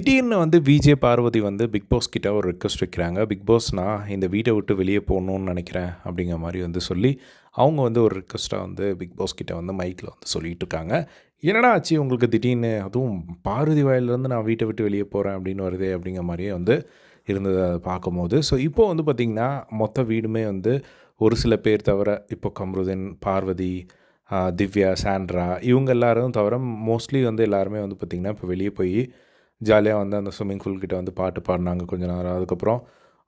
திடீர்னு வந்து விஜே பார்வதி வந்து பிக் பாஸ் கிட்ட ஒரு ரிக்வஸ்ட் வைக்கிறாங்க. பிக் பாஸ் நான் இந்த வீட்டை விட்டு வெளியே போகணுன்னு நினைக்கிறேன் அப்படிங்கிற மாதிரி வந்து சொல்லி அவங்க வந்து ஒரு ரிக்வஸ்ட்டாக வந்து பிக் பாஸ் கிட்ட வந்து மைக்கில் வந்து சொல்லிட்டு இருக்காங்க. என்னடா ஆச்சு? உங்களுக்கு திடீர்னு அதுவும் பார்வதி வாயிலிருந்து நான் வீட்டை விட்டு வெளியே போகிறேன் அப்படின்னு வருது அப்படிங்கிற மாதிரியே வந்து இருந்தது அதை பார்க்கும்போது. ஸோ இப்போ வந்து பார்த்திங்கன்னா மொத்த வீடுமே வந்து ஒரு சில பேர் தவிர இப்போ கம்ருதன் பார்வதி திவ்யா சாண்ட்ரா இவங்க எல்லாரும் தவிர மோஸ்ட்லி வந்து எல்லாருமே வந்து பார்த்திங்கன்னா இப்போ வெளியே போய் ஜாலியாக வந்து அந்த ஸ்விம்மிங் பூல்கிட்ட வந்து பாட்டு பாடினாங்க கொஞ்ச நேரம் அதுக்கப்புறம்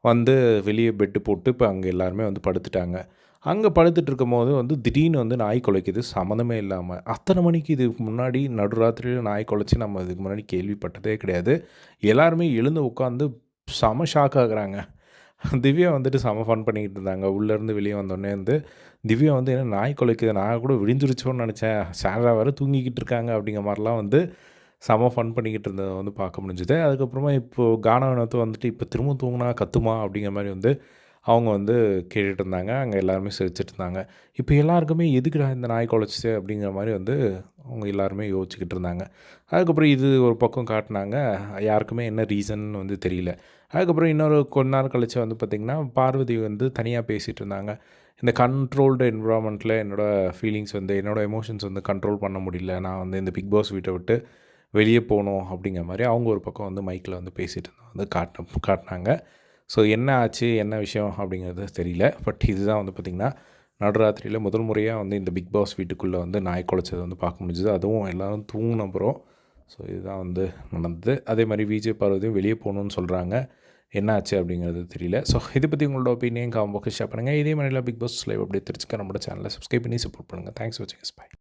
வந்து வெளியே பெட்டு போட்டு இப்போ அங்கே எல்லாருமே வந்து படுத்துட்டாங்க. அங்கே படுத்துட்டு இருக்கும்போது வந்து திடீர்னு வந்து நாய் குலைக்குது. சம்மந்தமே இல்லாமல் அத்தனை மணிக்கு இதுக்கு முன்னாடி நடுராத்திரியில் நாய் குலைச்சி நம்ம இதுக்கு முன்னாடி கேள்விப்பட்டதே கிடையாது. எல்லாருமே எழுந்து உட்காந்து செம ஷாக் ஆகுறாங்க. திவ்யா வந்துட்டு செம ஃபன் பண்ணிக்கிட்டு இருந்தாங்க. உள்ளேருந்து வெளியே வந்தோடனே வந்து திவ்யா வந்து என்ன நாய் குலைக்குது? நான் கூட விடிஞ்சிருச்சோன்னு நினச்சேன். சாரா வேறு தூங்கிக்கிட்டு இருக்காங்க அப்படிங்கிற மாதிரிலாம் வந்து செம ஃபன் பண்ணிக்கிட்டு இருந்ததை வந்து பார்க்க முடிஞ்சுது. அதுக்கப்புறமா இப்போது கானவனத்தை வந்துட்டு இப்போ திரும்ப தூங்கினா கத்துமா அப்படிங்கிற மாதிரி வந்து அவங்க வந்து கேட்டுட்டு இருந்தாங்க. அங்கே எல்லாருமே சிரிச்சிட்டு இருந்தாங்க. இப்போ எல்லாருக்குமே எதுக்குடா இந்த நாய் குலைச்சிச்சு அப்படிங்கிற மாதிரி வந்து அவங்க எல்லாருமே யோசிச்சுக்கிட்டு இருந்தாங்க. அதுக்கப்புறம் இது ஒரு பக்கம் காட்டினாங்க. யாருக்குமே என்ன ரீசன் வந்து தெரியல. அதுக்கப்புறம் இன்னொரு கொஞ்ச நேரம் கழிச்சு வந்து பார்த்திங்கன்னா பார்வதி வந்து தனியாக பேசிகிட்டு இருந்தாங்க. இந்த கண்ட்ரோல்டு என்விரான்மெண்ட்டில் என்னோடய ஃபீலிங்ஸ் வந்து என்னோடய எமோஷன்ஸ் வந்து கண்ட்ரோல் பண்ண முடியல. நான் வந்து இந்த பிக் பாஸ் வீட்டை விட்டு வெளியே போகணும் அப்படிங்கிற மாதிரி அவங்க ஒரு பக்கம் வந்து மைக்கில் வந்து பேசிகிட்டு இருந்தாங்க வந்து காட்டின காட்டினாங்க. ஸோ என்ன ஆச்சு? என்ன விஷயம் அப்படிங்கிறது தெரியல. பட் இதுதான் வந்து பார்த்திங்கன்னா நடுராத்திரியில் முதல் முறையாக வந்து இந்த பிக் பாஸ் வீட்டுக்குள்ளே வந்து நாய் குலைச்சதை வந்து பார்க்க முடிஞ்சுது. அதுவும் எல்லோரும் தூங்கின அப்புறம். ஸோ இதுதான் வந்து நடந்தது. அதே மாதிரி விஜய் பார்வதியும் வெளியே போகணுன்னு சொல்கிறாங்க என்ன ஆச்சு அப்படிங்கிறது தெரியல. ஸோ இதை பற்றி உங்களோட ஒப்பீனியன் காம்போக்கு ஷேர் பண்ணுங்கள் இதே மாதிரிலாம் பிக் பாஸ் லைவ் அப்படியே தெரிஞ்சுக்க நம்மளோட சேனலை சப்ஸ்கிரைப் பண்ணி சப்போர்ட் பண்ணுங்கள் தேங்க்ஸ் வாட்சிங் பை